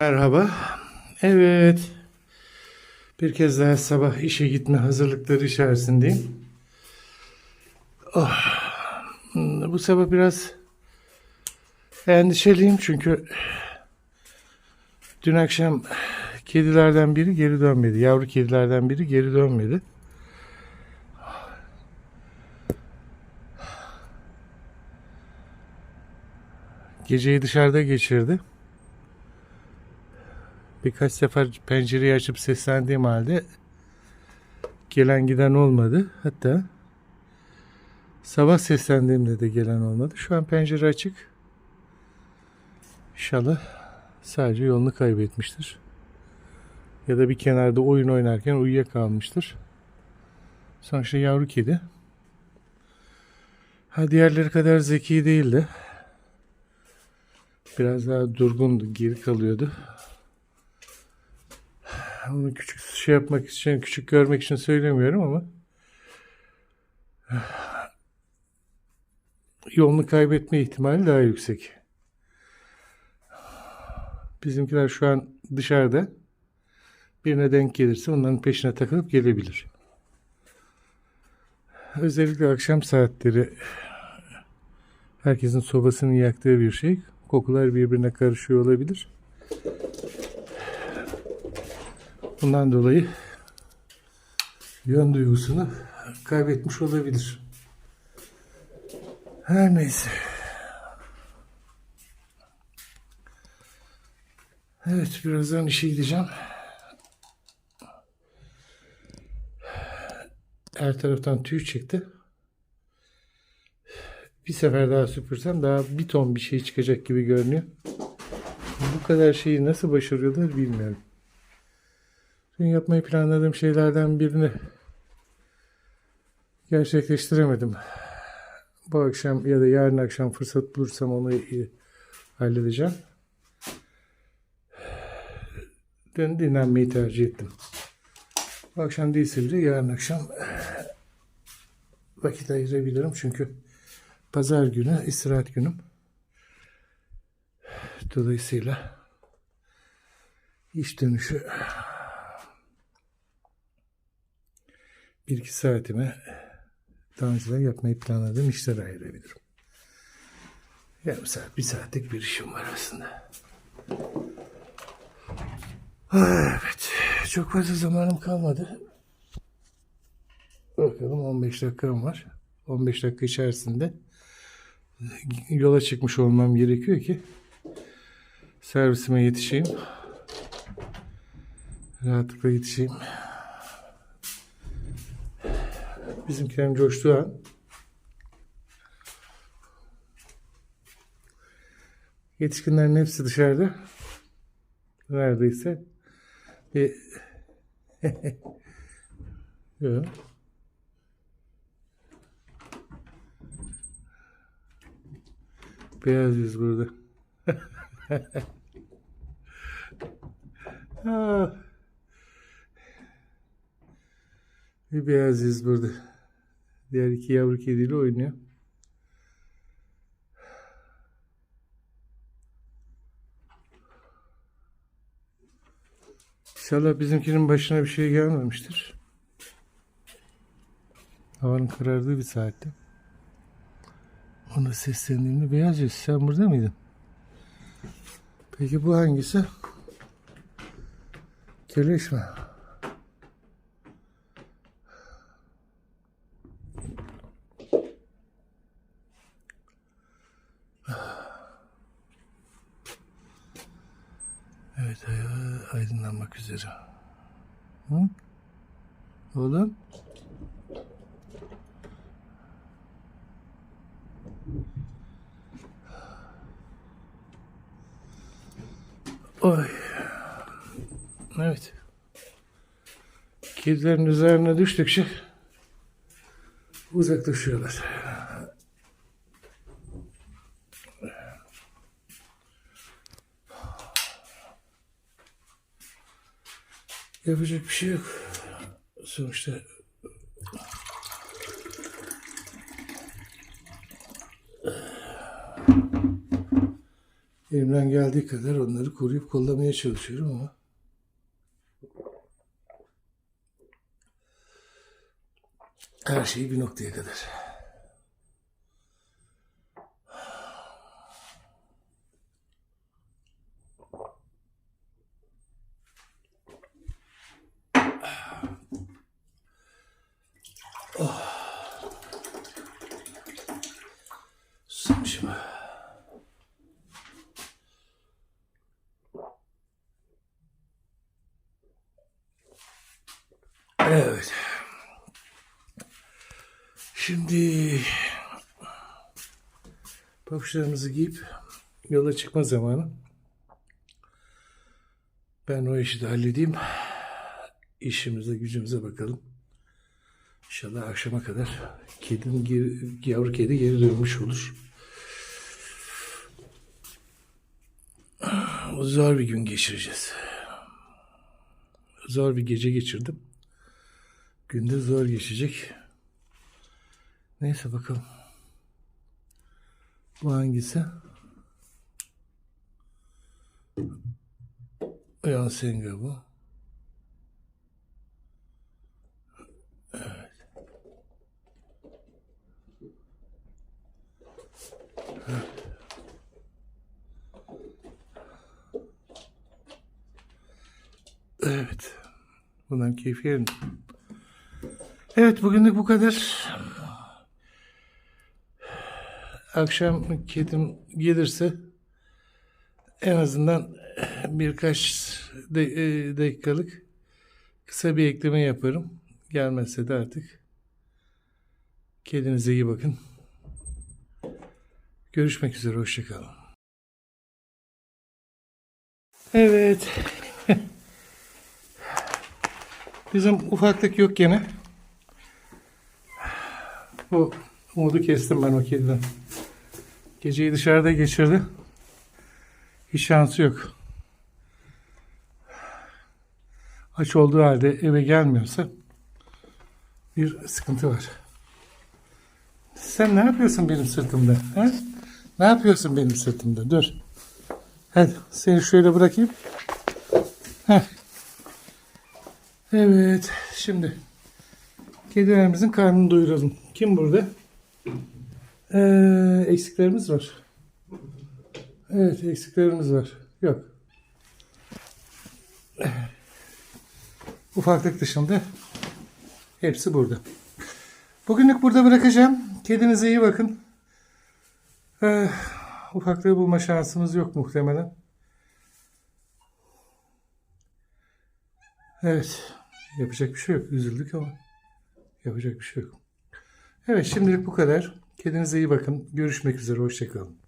Merhaba. Evet. Bir kez daha sabah işe gitme hazırlıkları içerisindeyim. Oh. Bu sabah biraz endişeliyim çünkü dün akşam kedilerden biri geri dönmedi. Yavru kedilerden biri geri dönmedi. Geceyi dışarıda geçirdi. Birkaç sefer pencereyi açıp seslendiğim halde gelen giden olmadı. Hatta sabah seslendiğimde de gelen olmadı. Şu an pencere açık. İnşallah sadece yolunu kaybetmiştir. Ya da bir kenarda oyun oynarken uyuyakalmıştır. Sonuçta yavru kedi. Ha diğerleri kadar zeki değildi. Biraz daha durgundu, geri kalıyordu. Onu küçük şey yapmak için, küçük görmek için söylemiyorum ama yolunu kaybetme ihtimali daha yüksek. Bizimkiler şu an dışarıda. Birine denk gelirse onların peşine takılıp gelebilir. Özellikle akşam saatleri herkesin sobasını yaktığı bir şey. Kokular birbirine karışıyor olabilir. Bundan dolayı yön duygusunu kaybetmiş olabilir. Her neyse. Evet birazdan işe gideceğim. Her taraftan tüy çıktı. Bir sefer daha süpürsem daha bir ton bir şey çıkacak gibi görünüyor. Bu kadar şeyi nasıl başarıyorlar bilmiyorum. Dün yapmayı planladığım şeylerden birini gerçekleştiremedim. Bu akşam ya da yarın akşam fırsat bulursam onu halledeceğim. Dün dinlenmeyi tercih ettim. Bu akşam değilse bile yarın akşam vakit ayırabilirim çünkü pazar günü istirahat günüm. Dolayısıyla iş dönüşü bir iki saatime daha önceden yapmayı planladığım işlere ayırabilirim. Yarım saat, bir saatlik bir işim var aslında. Evet, çok fazla zamanım kalmadı. Bakalım 15 dakikam var. 15 dakika içerisinde yola çıkmış olmam gerekiyor ki servisime yetişeyim. Rahatlıkla yetişeyim. Bizimkilerin coştuğu an yetişkinlerin hepsi dışarıda. Neredeyse bir Yok. Beyaz yüz burada. Ah. Bir beyaz yüz burada. Diğer iki yavru kediyle oynuyor. İnşallah bizimkinin başına bir şey gelmemiştir. Havanın karardığı bir saatte. Ona seslendiğimde beyaz yüz sen burada mıydın? Peki bu hangisi? Keleş mi? Evet ayağı üzere. Hı? Oğlum? Oy. Evet. Kedilerin üzerine düştükçe uzaklaşıyorlar. Yapacak bir şey yok. Sonuçta Elimden geldiği kadar onları koruyup kollamaya çalışıyorum ama her şey bir noktaya kadar. Susamışım. Evet. Şimdi pabuçlarımızı giyip yola çıkma zamanı. Ben o işi de halledeyim. İşimize gücümüze bakalım. İnşallah akşama kadar kedim geri- yavru kedi geri dönmüş olur. Zor bir gün geçireceğiz. Zor bir gece geçirdim. Günde zor geçecek. Neyse bakalım. Bu hangisi? Yansenga bu. Evet. Bundan keyif yerim. Evet bugünlük bu kadar. Akşam kedim gelirse en azından birkaç de- e, dakikalık kısa bir ekleme yaparım. Gelmezse de artık kendinize iyi bakın. Görüşmek üzere. Hoşçakalın. Evet. Bizim ufaklık yok gene. Bu umudu kestim ben o kediden. Geceyi dışarıda geçirdi. Hiç şansı yok. Aç olduğu halde eve gelmiyorsa bir sıkıntı var. Sen ne yapıyorsun benim sırtımda? He? Ne yapıyorsun benim sırtımda? Dur. Hadi seni şöyle bırakayım. Heh. Evet. Şimdi kedilerimizin karnını doyuralım. Kim burada? Ee, eksiklerimiz var. Evet eksiklerimiz var. Yok. Ufaklık dışında hepsi burada. Bugünlük burada bırakacağım. Kedinize iyi bakın. Ee, ufaklığı bulma şansımız yok muhtemelen. Evet. Yapacak bir şey yok. Üzüldük ama yapacak bir şey yok. Evet şimdilik bu kadar. Kendinize iyi bakın. Görüşmek üzere. Hoşçakalın.